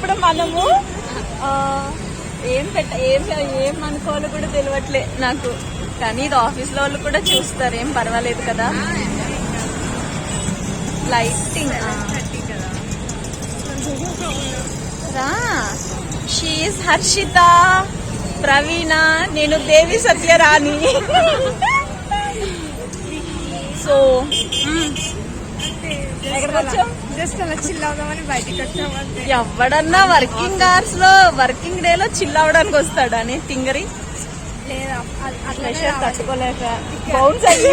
ఇప్పుడు మనము ఏం పెట్ట ఏం ఏం అనుకోవాలో కూడా తెలియట్లే నాకు. కానీ ఇది ఆఫీస్లో వాళ్ళు కూడా చూస్తారు. ఏం పర్వాలేదు కదా. లైటింగ్ రా. షీఈ్ హర్షిత ప్రవీణ నేను దేవి సత్యరాణి. సో. ఎక్కడికి వచ్చాం జస్ట్ అలా చిల్ అవుదామని బయటికి వచ్చామంటే ఎవడన్నా వర్కింగ్ అవర్స్లో వర్కింగ్ డే లో చిల్ అవడానికి తింగరి ప్రెషర్ తట్టుకోలేక. బౌన్స్ అయ్యి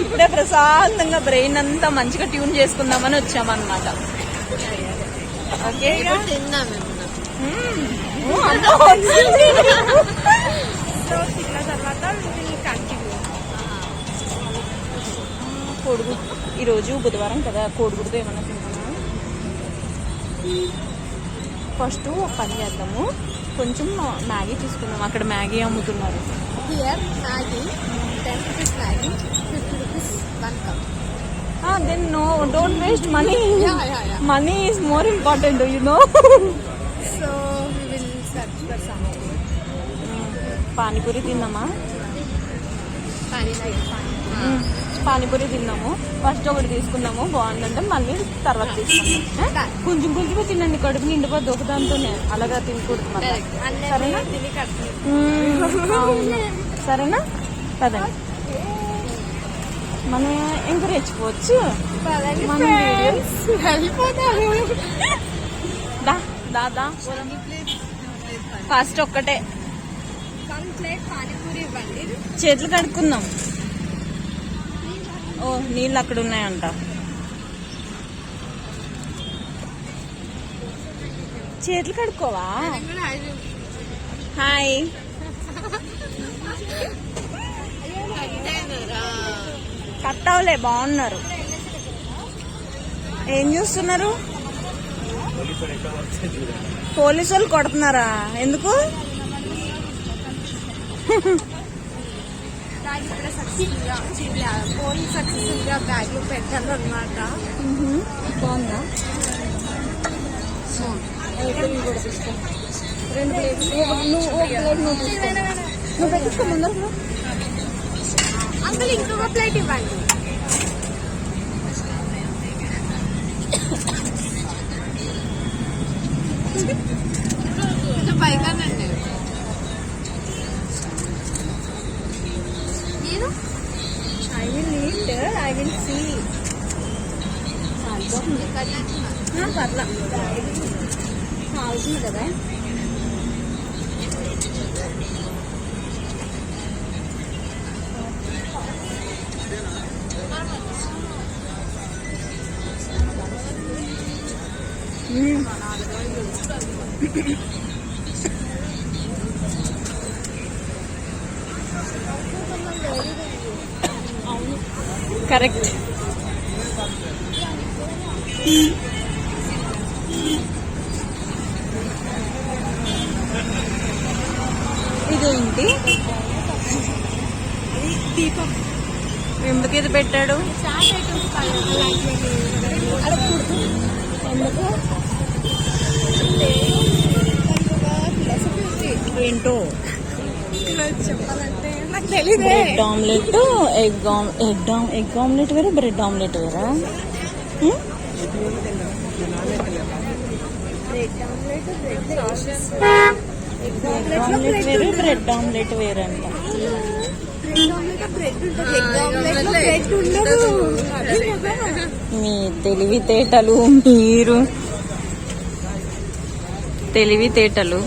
ఇప్పుడే ప్రశాంతంగా బ్రెయిన్ అంతా మంచిగా ట్యూన్ చేసుకుందామని వచ్చామన్నమాట. ఓకే కోడిగుడ్డు ఈరోజు బుధవారం కదా కోడిగుడ్డు ఏమన్నా ఫస్ట్ ఒక పని చేద్దాము. కొంచెం మ్యాగీ తీసుకుందాం. అక్కడ మ్యాగీ అమ్ముతున్నారు. Here Maggi ten rupees Maggi fifty rupees one cup then no don't waste money. Money is more important you know so we will search for panipuri తిందామా పానీ మ్మ్. పానీపూరి తిన్నాము. ఫస్ట్ ఒకటి తీసుకున్నాము. బాగుందంటే మళ్ళీ తర్వాత తీసుకున్నాం ఆ? కొంచెం కొంచెం తినండి. కడుపు నిండిపోద్ది ఒక దాంతోనే. అలాగా తినకూడదు. సరేనా. సరేనా? పదండి. మనం ఎంకరేజ్ పోవచ్చు మన దా ఫస్ట్ ఒక్కటే. చేతులు కడుక్కుందాం ఓ నీళ్ళు అక్కడ ఉన్నాయంట. చేతులు కడుక్కోవా? హాయ్. కట్టవులే బాగున్నారు. ఏం చూస్తున్నారు? పోలీసు వాళ్ళు కొడుతున్నారా? ఎందుకు? బ్యాగ్ ఇక్కడ సక్సెస్ఫుల్గా ఫోన్ సక్సెస్ఫుల్గా బ్యాగ్లో పెట్టాను అనమాట బాగుందా? రెండు ప్లేట్లు. నువ్వు ఒక ప్లేట్ నువ్వు నువ్వు పెట్టించుకో ముందర అంకుల్ ఇంకొక ప్లేట్ ఇవ్వండి. ఇదేంటి దీపం. ఎందుకు ఇది పెట్టాడు? ఏంటో? చెప్పాలంటే నాకు తెలియదే bread omelette egg egg egg omelette వేరే? బ్రెడ్ ఆమ్లెట్ వేరా బ్రెడ్ ఆమ్లెట్ వేరే బ్రెడ్ ఆమ్లెట్ వేరే అంట బ్రెడ్ ఆమ్లెట్ అదే కదా మీ తెలివితేటలు మీరు తెలివితేటలు.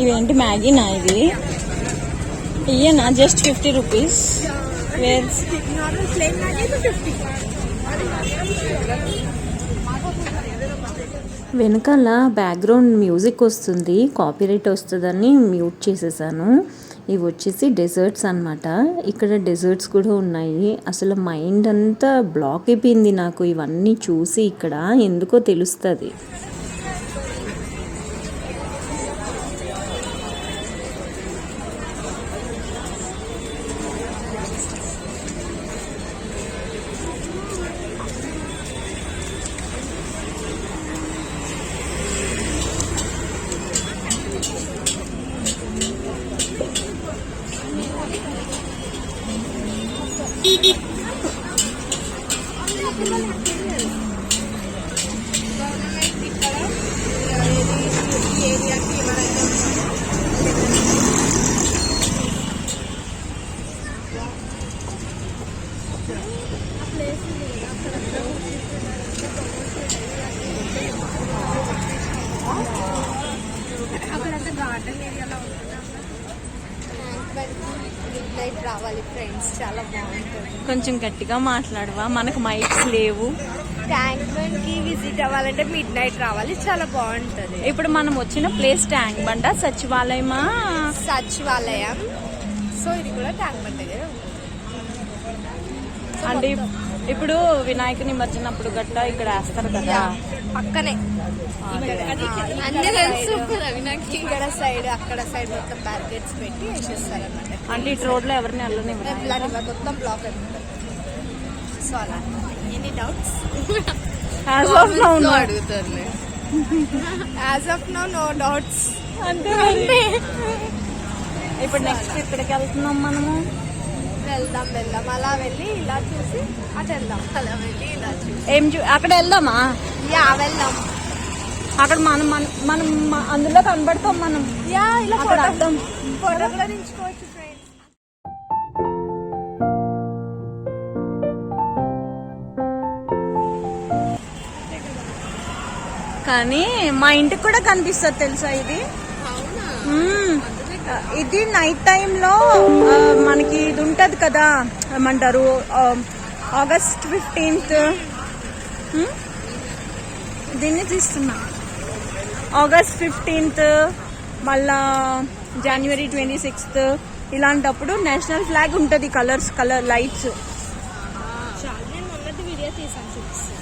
ఇవేంటి మ్యాగీనా ఇది? ఇయ్యనా? Just fifty rupees. Where normal plain Maggi fifty వెనకాల బ్యాక్గ్రౌండ్ మ్యూజిక్ వస్తుంది కాపీరైట్ వస్తుందని మ్యూట్ చేసేసాను. ఇవి వచ్చేసి డెజర్ట్స్ అన్నమాట. ఇక్కడ డెజర్ట్స్ కూడా ఉన్నాయి. అసలు మైండ్ అంతా బ్లాక్ అయిపోయింది నాకు. ఇవన్నీ చూసి ఇక్కడ ఎందుకో తెలుస్తుంది. కొంచెం గట్టిగా మాట్లాడవా? మనకు మైక్స్ లేవు. ట్యాంక్ బండ్కి విజిట్ అవ్వాలంటే మిడ్ నైట్ రావాలి. చాలా బాగుంటది. ఇప్పుడు మనం వచ్చిన ప్లేస్ ట్యాంక్ బండ? సచివాలయమా? సచివాలయం. సో ఇది కూడా ట్యాంక్ బండ్ దగ్గర. అంటే ఇప్పుడు వినాయక నిమజ్జనం అప్పుడు గట్ట ఇక్కడ వేస్తారు కదా. పక్కనే. అన్ని తెలుసు. ఇక్కడ సైడ్ అక్కడ సైడ్ మొత్తం బ్యారికేడ్స్ పెట్టి వేసేస్తారు అనమాట అంటే ఇటు రోడ్లో ఎవరిని వెళ్ళనివ్వరు. మొత్తం బ్లాక్ అయిపోతుంది. అలా any doubts of now, no. అడుగుతారులే. As of no no doubts అంతే ఇప్పుడు నెక్స్ట్ ఇక్కడికి వెళ్తున్నాం మనము. వెళ్దాం వెళ్దాం. అలా వెళ్ళి ఇలా చూసి అటు వెళ్దాం. అలా వెళ్ళి ఇలా చూసి. ఏం చూ అక్కడ వెళ్దామా? యా వెళ్దాం. అక్కడ మనం మన- మనం అందులో కనబడతాం మనం. యా ఇలా అక్కడ ఫోటో అర్థం. ఫోటో కూడా దించుకోవచ్చు ఫ్రెండ్స్ కానీ మా ఇంటికి కూడా కనిపిస్తుంది తెలుసా ఇది. ఇది నైట్ టైంలో మనకి ఇది ఉంటది కదా ఏమంటారు ఆగస్ట్ ఫిఫ్టీన్త్? దీన్ని తీస్తున్నా. ఆగస్ట్ ఫిఫ్టీన్త్ మళ్ళా జనవరి ట్వంటీ సిక్స్త్ ఇలాంటప్పుడు నేషనల్ ఫ్లాగ్ ఉంటుంది కలర్స్ కలర్ లైట్స్ చాలా నేను మొన్నటి వీడియో తీసాను చూపిస్తాను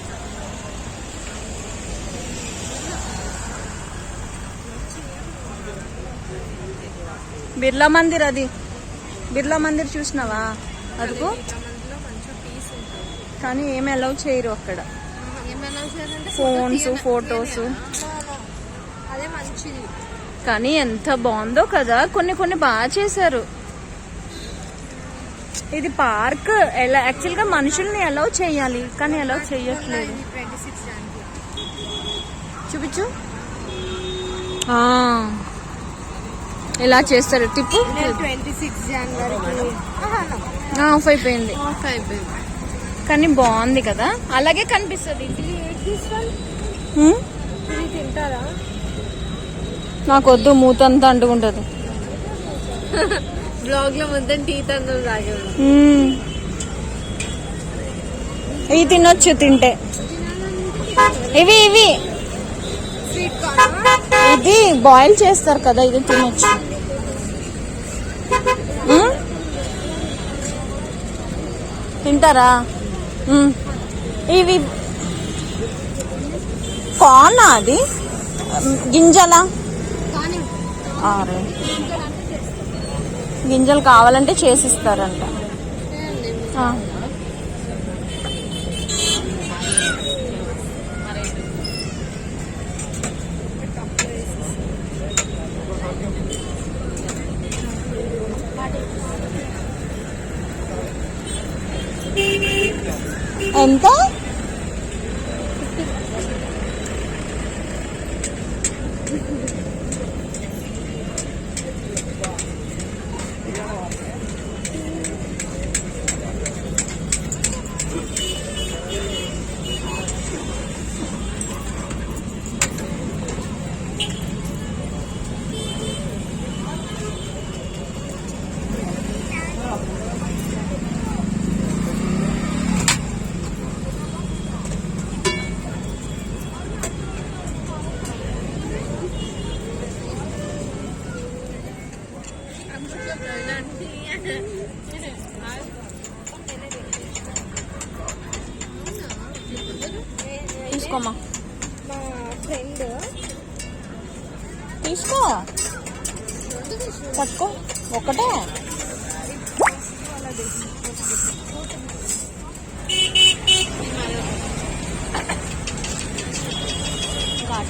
బిర్లా మందిర్ అది. బిర్లా మందిర్ చూసినావా? ఉంటుంది. కానీ ఏమి అలౌ చేయరు అక్కడ. ఫోన్స్ ఫొటోస్ కానీ ఎంత బాగుందో కదా. కొన్ని కొన్ని బాగా చేశారు. ఇది పార్క్ ఎలా యాక్చువల్గా మనుషుల్ని అలౌ చేయాలి. కానీ అలౌ చేయట్లేదు. చూపించు. ఇలా చేస్తారు టిప్పు? ఆఫ్ అయిపోయింది. ఆఫ్ అయిపోయింది. కానీ బాగుంది కదా? అలాగే కనిపిస్తుంది. నాకు వద్దు మూతంతా అంటుకుంటది. బ్లాగ్లో మొత్తం టీ తందం మ్మ్. ఇవి తినొచ్చు తింటే. ఇవి ఇవి. ఇది బాయిల్ చేస్తారు కదా ఇది తినొచ్చు? తింటారా? ఇవి కార్నా అది? గింజలా? ఆరే. గింజలు కావాలంటే చేసిస్తారంట. ఆ. ఎంత తీసుకో. పట్టుకో.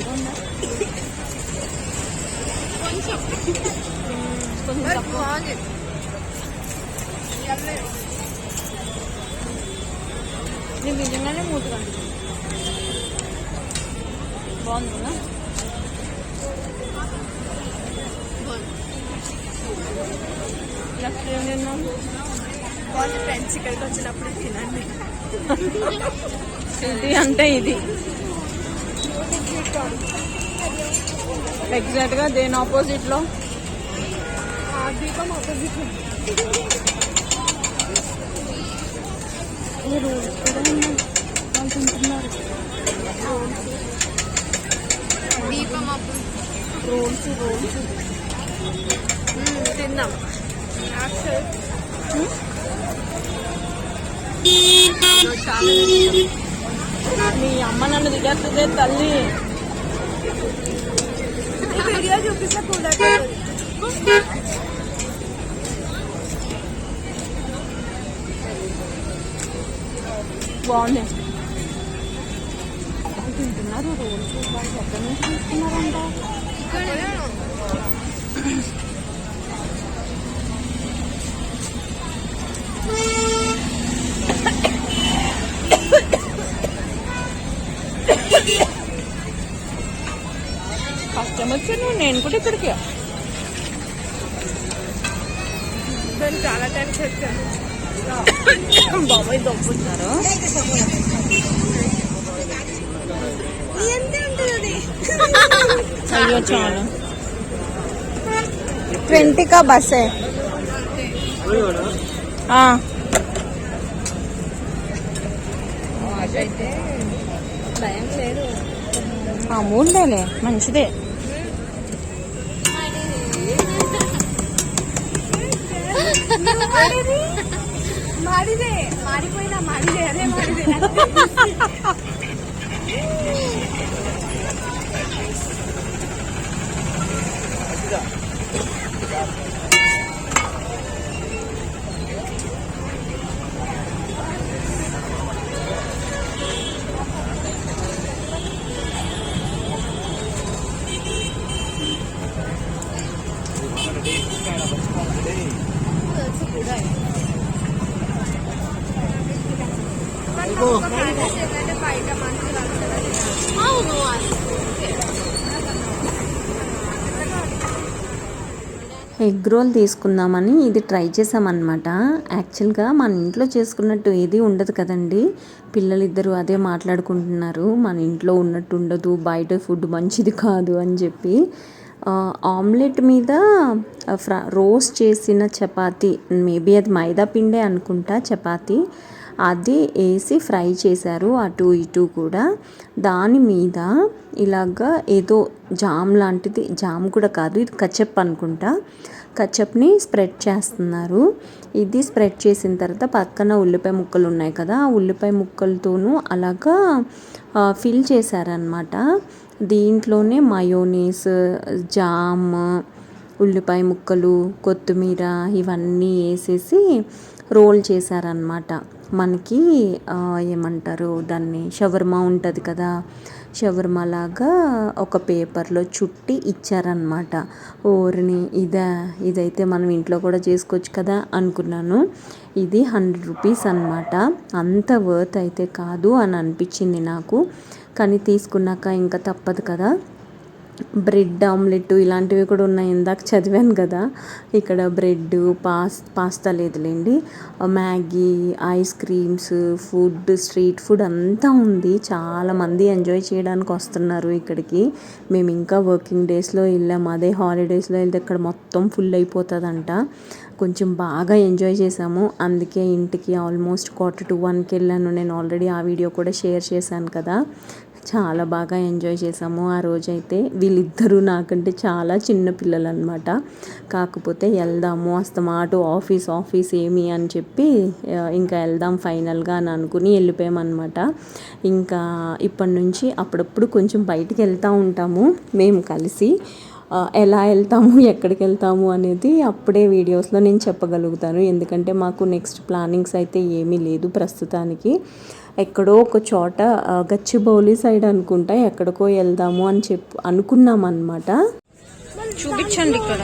ఉందా? కొంచెం. తక్కువ. బాగుంది నిజంగానే మూతుగా బాగుంది కదా లెఫ్ట్ ఏం తిన్నాం బాగుంది ఫ్రెండ్స్ ఇక్కడికి వచ్చినప్పుడు తినండి. ఇది అంటే ఇది. ఎగ్జాక్ట్గా దేని ఆపోజిట్లో? ఆ దీపం ఆపోజిట్ దీపం రోల్స్ రోల్స్ తిన్నాం. మీ అమ్మ నన్ను దిగేస్తుంది తల్లి. వీడియో చూపించకూడదు బాగుంది. తింటున్నారు రోజు ఎక్కడి నుంచి తీసుకున్నారంట కష్టం వచ్చాను నేను కూడా ఇక్కడికి. చాలా టైం వచ్చాను బాబాయ్ దొబ్బుతున్నారు. అయ్యో చాలు. ట్వంటీ కా బస్సే? అయితే భయం లేదు. అమూల్యలే మంచిదే. ಮಾಡಿದೆ ಮಾಡಿದೆ ಮಾಡಿಕೊಯ್ಲ ಮಾಡಿದೆ ಅದೇ ಮಾಡಿದೆ ఎగ్ రోల్ తీసుకుందామని ఇది ట్రై చేసామన్నమాట. యాక్చువల్గా మన ఇంట్లో చేసుకున్నట్టు ఏది ఉండదు కదండి. పిల్లలిద్దరూ అదే మాట్లాడుకుంటున్నారు. మన ఇంట్లో ఉన్నట్టు ఉండదు బయట ఫుడ్ మంచిది కాదు అని చెప్పి. ఆమ్లెట్ మీద ఫ్రా రోస్ట్ చేసిన చపాతీ మేబీ అది మైదా పిండే అనుకుంటా చపాతీ అది వేసి ఫ్రై చేశారు అటు ఇటు కూడా. దాని మీద ఇలాగా ఏదో జామ్ లాంటిది జామ్ కూడా కాదు ఇది కచప్ అనుకుంటా. కచ్చప్ని స్ప్రెడ్ చేస్తున్నారు. ఇది స్ప్రెడ్ చేసిన తర్వాత పక్కన ఉల్లిపాయ ముక్కలు ఉన్నాయి కదా ఆ ఉల్లిపాయ ముక్కలతోనూ అలాగా ఫిల్ చేశారనమాట దీంట్లోనే మయోనీస్ జామ్ ఉల్లిపాయ ముక్కలు కొత్తిమీర ఇవన్నీ వేసేసి రోల్ చేశారనమాట మనకి ఏమంటారు దాన్ని షవర్మా ఉంటుంది కదా షవర్మలాగా ఒక పేపర్లో చుట్టి ఇచ్చారనమాట ఓరిని ఇదా ఇదైతే మనం ఇంట్లో కూడా చేసుకోవచ్చు కదా అనుకున్నాను. ఇది హండ్రెడ్ రూపీస్ అనమాట అంత వర్త్ అయితే కాదు అని అనిపించింది నాకు. కానీ తీసుకున్నాక ఇంకా తప్పదు కదా. బ్రెడ్ ఆమ్లెట్ ఇలాంటివి కూడా ఉన్నాయి. ఇందాక చదివాను కదా. ఇక్కడ బ్రెడ్ పాస్ పాస్తా లేదులేండి. Maggi ice creams food street food అంతా ఉంది. చాలా మంది ఎంజాయ్ చేయడానికి వస్తున్నారు ఇక్కడికి. మేము ఇంకా వర్కింగ్ డేస్లో వెళ్ళాము అదే హాలిడేస్లో వెళ్తే ఇక్కడ మొత్తం ఫుల్ అయిపోతుందంట. కొంచెం బాగా ఎంజాయ్ చేసాము అందుకే ఇంటికి ఆల్మోస్ట్ క్వార్టర్ టు వన్కి వెళ్ళాను. నేను ఆల్రెడీ ఆ వీడియో కూడా షేర్ చేశాను కదా. చాలా బాగా ఎంజాయ్ చేసాము ఆ రోజైతే వీళ్ళిద్దరూ నాకంటే చాలా చిన్న పిల్లలు అనమాట కాకపోతే వెళ్దాము అస్తమాటు ఆఫీస్ ఆఫీస్ ఏమి అని చెప్పి ఇంకా వెళ్దాం ఫైనల్గా అని అనుకుని వెళ్ళిపోయామన్నమాట. ఇంకా ఇప్పటి నుంచి అప్పుడప్పుడు కొంచెం బయటికి వెళ్తూ ఉంటాము. మేము కలిసి ఎలా వెళ్తాము ఎక్కడికి వెళ్తాము అనేది అప్పుడే వీడియోస్లో నేను చెప్పగలుగుతాను. ఎందుకంటే మాకు నెక్స్ట్ ప్లానింగ్స్ అయితే ఏమీ లేదు ప్రస్తుతానికి. ఎక్కడో ఒక చోట గచ్చిబౌలి సైడ్ అనుకుంటా ఎక్కడికో వెళ్దాము అని చెప్పి అనుకున్నాం అనమాట చూపించండి ఇక్కడ.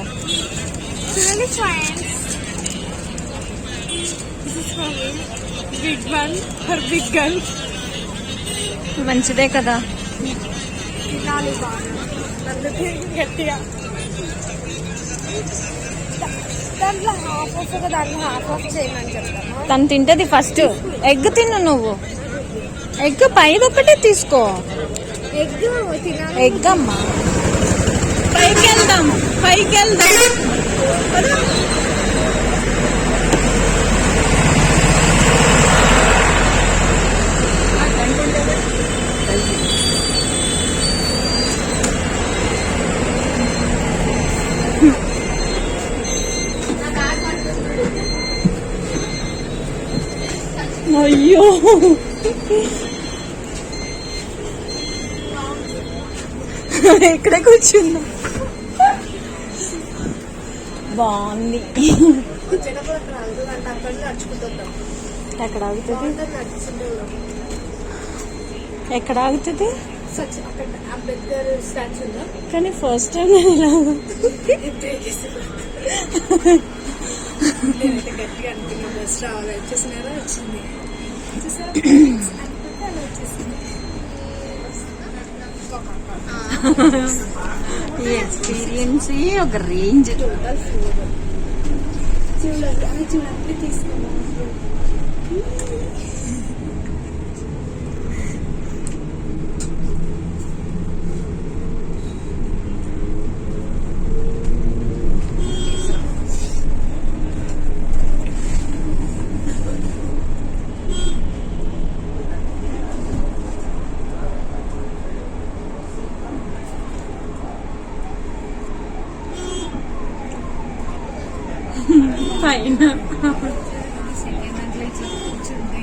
మంచిదే కదా. తను తింటది ఫస్ట్ ఎగ్ తిను నువ్వు. ఎగ్ పైది ఒకటే తీసుకో. ఎగ్ ఎగ్ అమ్మా. పైకి వెళ్దాం పైకి వెళ్దాం అయ్యో. ఇక్కడ కూర్చున్నా. బాగుంది. ఎక్కడ ఆగుతుంది? ఎక్కడ ఆగుతుంది? సచ్ అక్కడ అంబేద్కర్ స్టాచ్యూ ఉందా కానీ ఫస్ట్ టైం నేను ఇలా గట్టిగా అనుకున్నా బస్ రావాలి వచ్చేసినారా వచ్చింది. ఈ ఎక్స్పీరియన్స్ ఒక రేంజ్ టోటల్ ఫోర్ చూడండి అది చూడండి తీసుకున్నాను పైన సెకండ్ దాంట్లో ఇట్లా కూర్చుంటే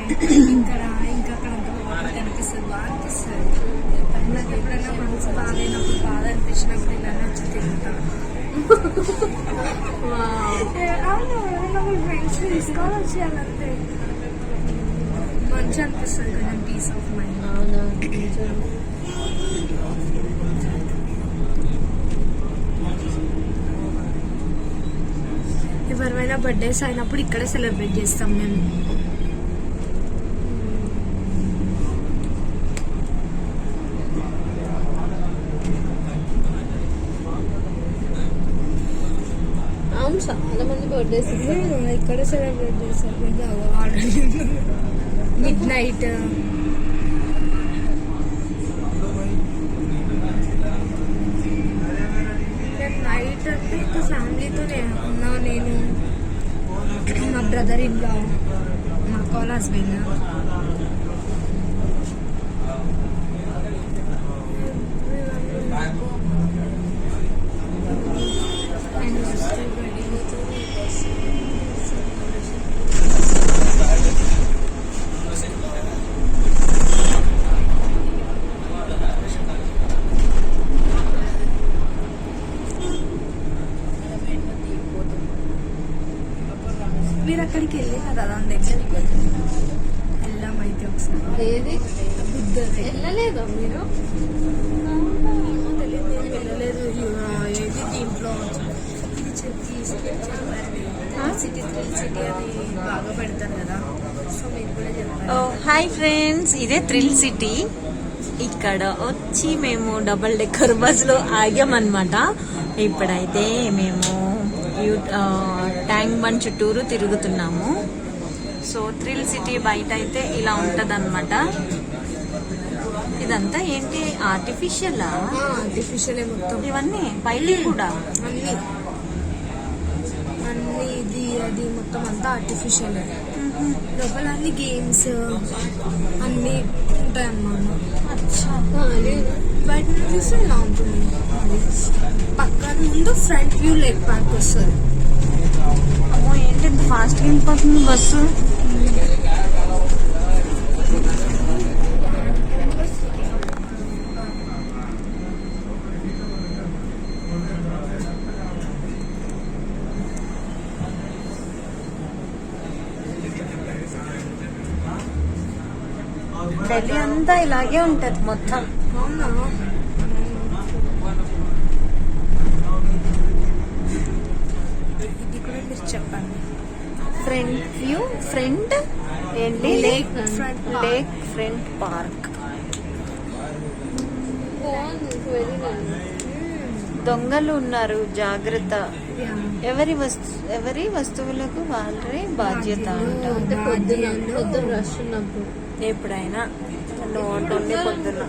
ఇంకా రా ఇంకా అక్కడ బాగా కనిపిస్తుంది బాగా అనిపిస్తుంది నాకు ఎప్పుడైనా మనసు బాగాలేనప్పుడు బాధ అనిపించినప్పుడు ఇలానే వచ్చి తింటా అవును ఎవరైనా ఫ్రెండ్స్ తీసుకోవాలి వచ్చేయాలంతే మంచి అనిపిస్తుంది కొంచెం పీస్ ఆఫ్ మైండ్ అవునా? బర్త్డేస్ అయినప్పుడు ఇక్కడే సెలబ్రేట్ చేస్తాం మేము. అవును చాలా మంది బర్త్డేస్ ఇక్కడే సెలబ్రేట్ చేస్తాం మిడ్ నైట్ నైట్ అంటే ఇంకా ఫ్యామిలీతోనే ఉన్నా నేను. my brother-in-law, my co-husband. And still ready to hi friends ఇదే థ్రిల్ సిటీ. ఇక్కడ వచ్చి మేము డబల్ డెక్కర్ బస్లో ఆగామన్నమాట. ఇప్పుడైతే మేము యూ- ట్యాంక్ బండ్ చుట్టూరు తిరుగుతున్నాము. సో థ్రిల్ సిటీ బయట అయితే ఇలా ఉంటదన్నమాట. ఇదంతా ఏంటి? ఆర్టిఫిషియల్ ఆర్టిఫిషియల్ మొత్తం. ఇవన్నీ? బయట కూడా? అన్ని. అన్ని ఇది అది మొత్తం అంతా ఆర్టిఫిషియల్ లోపల అన్ని గేమ్స్ అన్ని ఉంటాయి అన్నమాట బయట చూస్తే ఇలా ఉంటుంది. అది. పక్కన ముందు ఫ్రంట్ వ్యూ లేక్ పార్క్ వస్తుంది. అమ్మో ఏంటి ఇంత ఫాస్ట్ వెళ్ళిపోతుంది బస్సు? ఢిల్లీ అంతా ఇలాగే ఉంటది మొత్తం. ఇది కూడా మీరు చెప్పండి. ఫ్రంట్ వ్యూ ఫ్రంట్ ఏంటి? Park. లేక్ ఫ్రంట్ పార్క్ దొంగలు ఉన్నారు జాగ్రత్త. ఎవరి వస్తు ఎవరి వస్తువులకు వాళ్ళే బాధ్యత ఉన్నప్పుడు. ఎప్పుడైనా. ఉండి పొద్దున్న.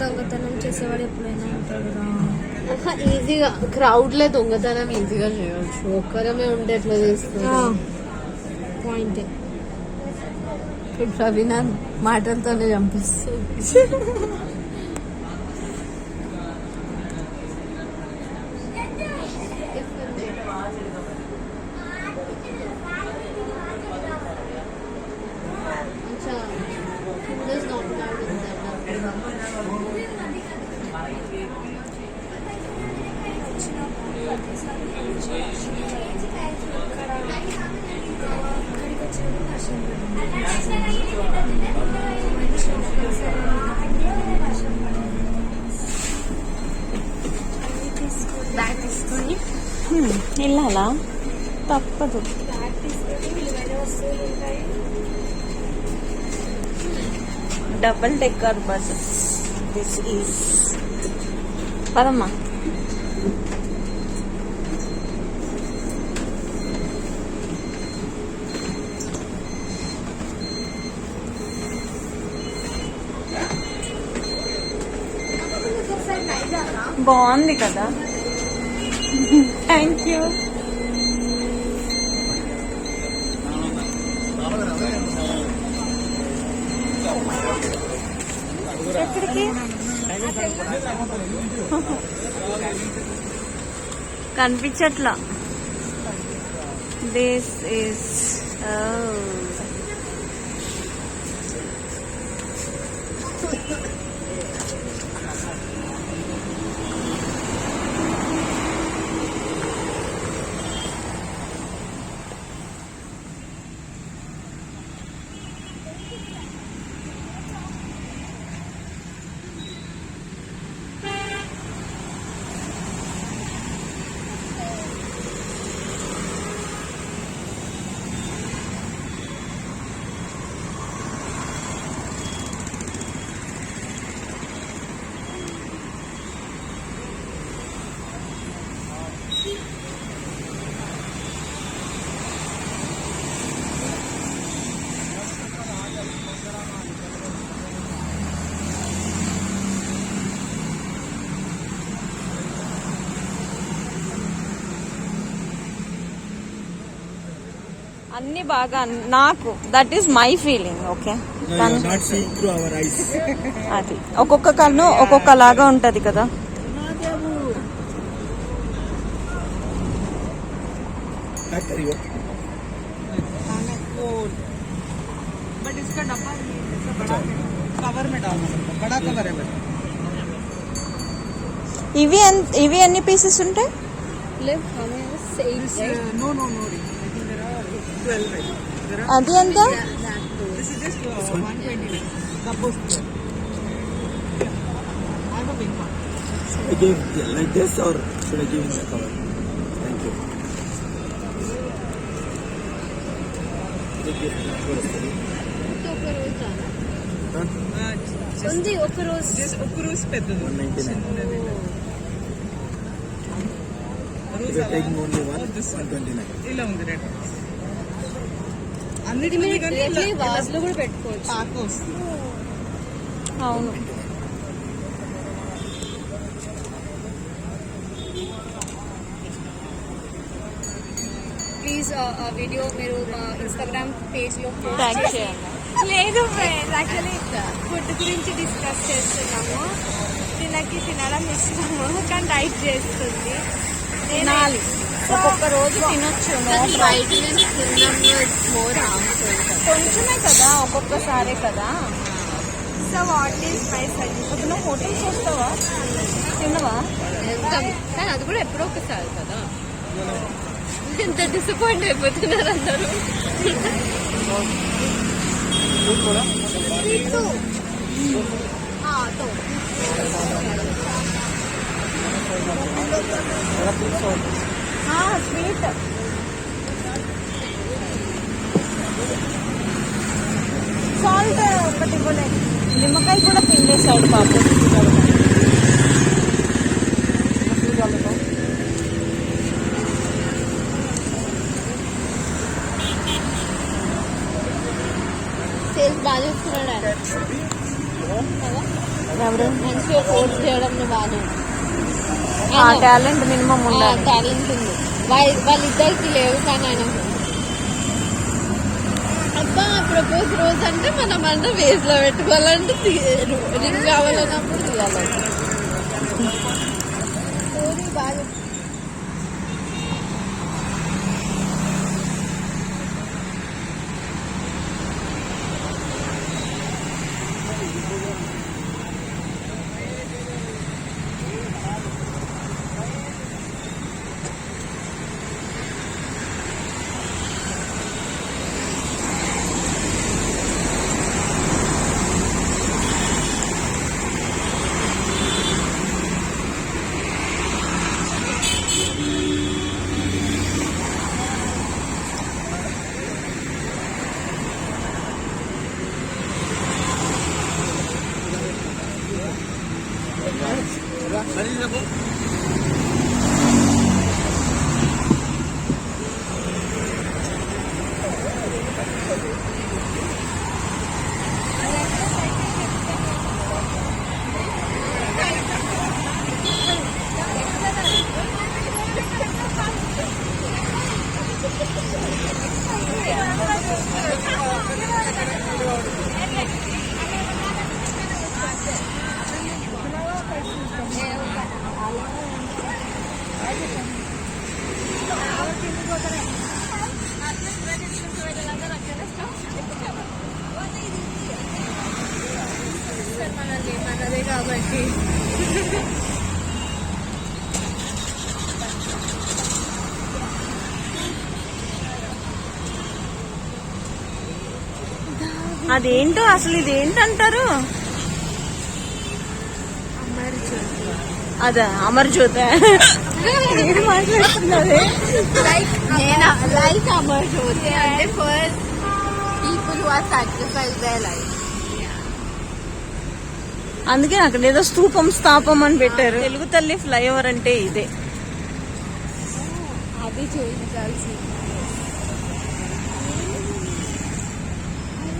దొంగతనం చేసేవాడు ఎప్పుడైనా ఉంటాడు ఈజీగా. క్రౌడ్లో దొంగతనం ఈజీగా చేయొచ్చు. ఒక్కరమే ఉంటే ఎట్లా చేస్తుంది పాయింట్. ఇప్పుడు ప్రవీణ మాటలతోనే చంపిస్తుంది బ్యాగ్ తీసుకొని హ్మ్, వెళ్ళాలా తప్పదు బ్యాగ్ తీసుకొని విలువైన వస్తువులు ఉంటాయి double decker buses this is పదమ్మా. బాగుంది కదా. థ్యాంక్ యూ ఇక్కడికి? కనిపించట్లా. దిస్ ఇస్ అన్ని బాగా నాకు that is my feeling okay అది. ఒక్కొక్క కన్ను ఒక్కొక్కలాగా ఉంటది కదా? ఇవి ఇవి ఎన్ని పీసెస్ ఉంటాయి? అది ఎంత this is just uh, 120 suppose I have a big one I give like this or should I give in the cover? Thank you. They give me a first. Huh? uh, just, ఉంది ఒక రోజు just ఒక రోజు పెద్దది 199. రోజు If you're taking only వాజ్లో కూడా పెట్టుకోవచ్చు. అవును. ప్లీజ్ ఆ వీడియో మీరు మా ఇన్స్టాగ్రామ్ పేజ్లో లేదు యాక్చువల్లీ ఫుడ్ గురించి డిస్కస్ చేస్తున్నాము. తినకి తినడం ఇష్టము కానీ డైట్ చేస్తుంది. తినాలి. ఒక్కొక్క రోజు తినొచ్చు. కొంచెమే కదా ఒక్కొక్కసారే కదా. So what is my suggestion? నువ్వు హోటల్స్ వస్తావా? తినవా? కానీ అది కూడా ఎప్పుడో ఒకసారి కదా. ఎంత డిసప్పాయింట్ అయిపోతున్నారు అందరూ. స్వీట్. సాల్ట్ ఒకటి ఇవ్వలేదు నిమ్మకాయ కూడా పిండేశాడు పాప సేల్స్ బాగా చేస్తున్నాడు మంచిగా కోర్స్ చేయడం బాగా టాలెంట్ మినిమం ఉండాలి. టాలెంట్ ఉంది. వాళ్ళిద్దరికి లేవు కానీ ఆయన అబ్బా ప్రపోజ్ రోజు అంటే మనం అంటే వేసులో పెట్టుకోవాలంటే రింగ్ కావాలన్నప్పుడు తీయాలంటే అదేంటో అసలు ఇది ఏంటంటారు అదా అమర్జ్యోత. ఏం మాట్లాడుతున్నది లైక్ నేను? లైక్ అమర్ జ్యోతి అంటే people who are sacrifice life అందుకే అక్కడ ఏదో స్తూపం స్థాపం అని పెట్టారు. తెలుగు తల్లి ఫ్లైఓవర్ అంటే ఇదే. అది చూపించాల్సి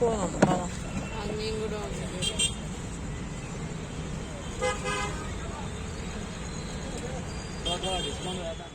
こうなのかなランニングでです